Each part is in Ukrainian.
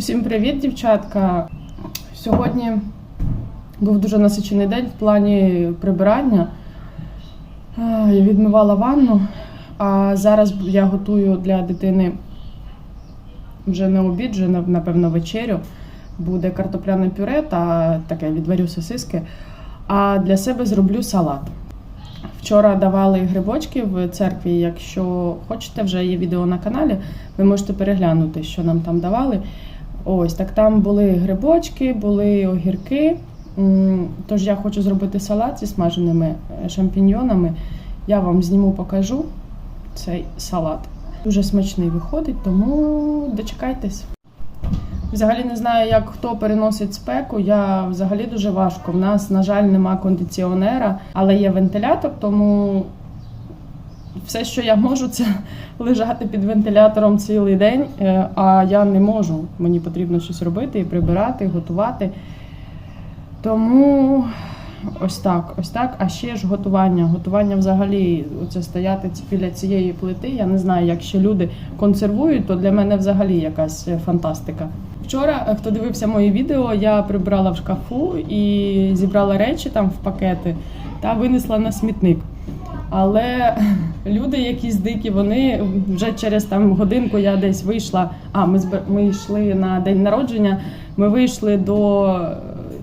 Усім привіт, дівчатка. Сьогодні був дуже насичений день в плані прибирання. Я відмивала ванну, а зараз я готую для дитини вже не обід, вже напевно вечерю. Буде картопляне пюре та таке відварю сосиски. А для себе зроблю салат. Вчора давали грибочки в церкві. Якщо хочете, вже є відео на каналі, ви можете переглянути, що нам там давали. Ось так там були грибочки, були огірки. Тож я хочу зробити салат зі смаженими е, шампіньйонами. Я вам зніму, покажу цей салат. Дуже смачний виходить, тому дочекайтесь. Взагалі не знаю, як хто переносить спеку. Я взагалі дуже важко. В нас, на жаль, нема кондиціонера, але є вентилятор, тому все, що я можу, це лежати під вентилятором цілий день. Е, А я не можу. Мені потрібно щось робити і прибирати, і готувати. Тому ось так, ось так. А ще ж готування. Готування взагалі, оце стояти біля цієї плити. Я не знаю, як ще люди консервують, то для мене взагалі якась е, фантастика. Вчора, е, хто дивився моє відео, я прибрала в шкафу і зібрала речі там в пакети та винесла на смітник. Але люди якісь дикі, вони вже через там годинку я десь вийшла. А ми ми йшли на день народження. Ми вийшли до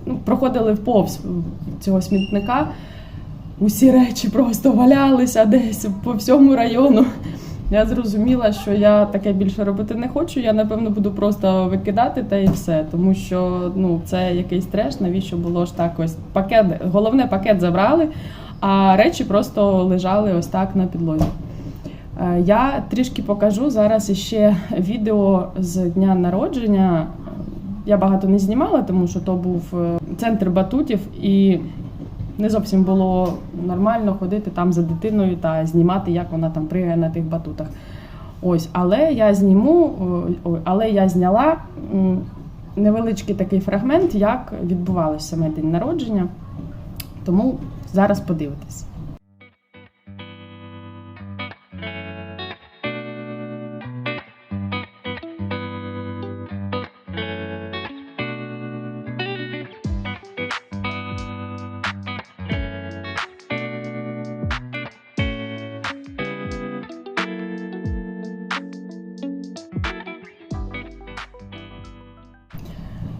ну, проходили повз цього смітника. Усі речі просто валялися десь по всьому району. Я зрозуміла, що я таке більше робити не хочу. Я напевно буду просто викидати та і все, тому що ну це якийсь треш. Навіщо було ж так ось пакет? Головне пакет забрали, а речі просто лежали ось так на підлозі. Е, Я трішки покажу зараз іще відео з дня народження. Я багато не знімала, тому що то був е, центр батутів, і не зовсім було нормально ходити там за дитиною та знімати, як вона там пригає на тих батутах. Ось, але я зніму, але я зняла невеличкий такий фрагмент, як відбувалося саме день народження. Тому зараз подивитесь.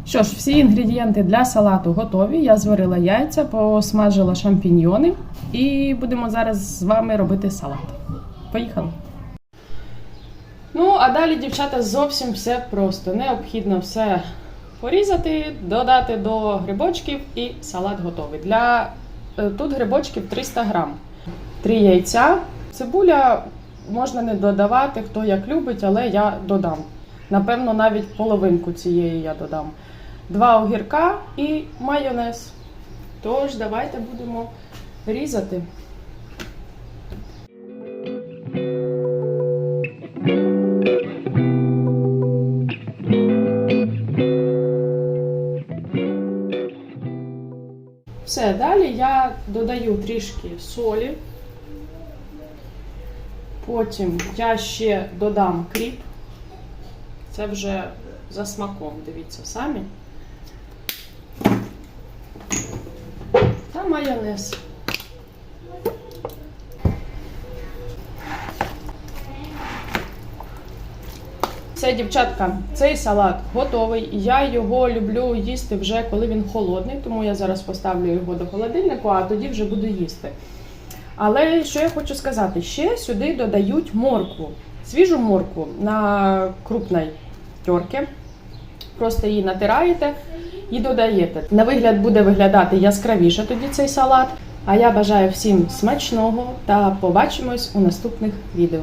Що ж, всі інгредієнти для салату готові. Я зварила яйця, посмажила шампіньйони і будемо зараз з вами робити салат. Поїхали! Ну, а далі, дівчата, зовсім все просто. Необхідно все порізати, додати до грибочків і салат готовий. Для е, тут грибочків 300 грам. Три яйця. Цибуля можна не додавати, хто як любить, але я додам. Напевно, навіть половинку цієї я додам. Два огірка і майонез. Тож, давайте будемо різати. Все, далі я додаю трішки солі. Потім я ще додам кріп. Це вже за смаком, дивіться самі. Майонез. Все, дівчатка, цей салат готовий. Я його люблю їсти вже коли він холодний, тому я зараз поставлю його до холодильнику, а тоді вже буду їсти. Але що я хочу сказати, ще сюди додають моркву, свіжу моркву на крупній терці. Просто її натираєте і додаєте. На вигляд буде виглядати яскравіше тоді цей салат. А я бажаю всім смачного та побачимось у наступних відео.